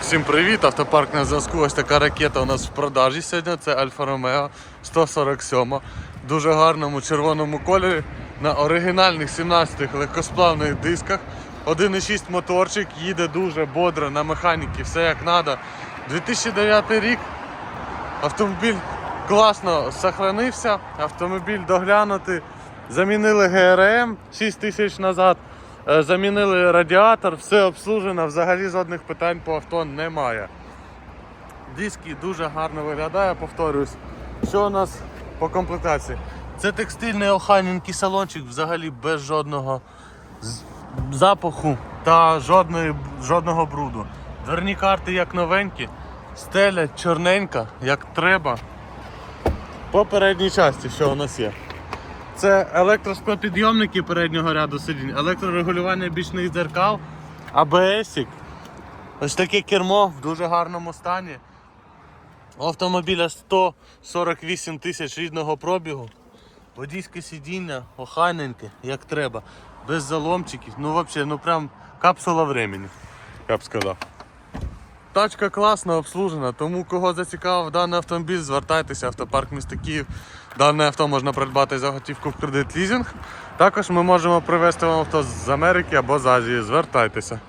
Всім привіт! Автопарк на зв'язку. Ось така ракета у нас в продажі сьогодні. Це Альфа Ромео 147 в дуже гарному червоному кольорі на оригінальних 17 легкосплавних дисках. 1,6 моторчик, їде дуже бодро на механіки, все як треба. 2009 рік. Автомобіль класно сохранився, автомобіль доглянутий. Замінили ГРМ 6 тисяч назад, замінили радіатор, все обслужено, взагалі жодних питань по авто немає. Диски дуже гарно виглядає, повторюсь. Що у нас по комплектації? Це текстильний охайненький салончик, взагалі без жодного запаху та жодної, жодного бруду. Дверні карти як новенькі, стеля чорненька, як треба. По передній часті, що у нас є? Це електросклопідйомники переднього ряду сидінь, електрорегулювання бічних дзеркал, АБС. Ось таке кермо в дуже гарному стані. У автомобіля 148 тисяч рідного пробігу. Водійське сидіння охайненьке, як треба, без заломчиків. Ну взагалі, ну прям капсула времени, я б сказав. Тачка класно обслужена, тому кого зацікавив даний автомобіль, звертайтеся, автопарк міста Київ. Дане авто можна придбати за готівку в кредит лізинг. Також ми можемо привезти вам авто з Америки або з Азії. Звертайтеся.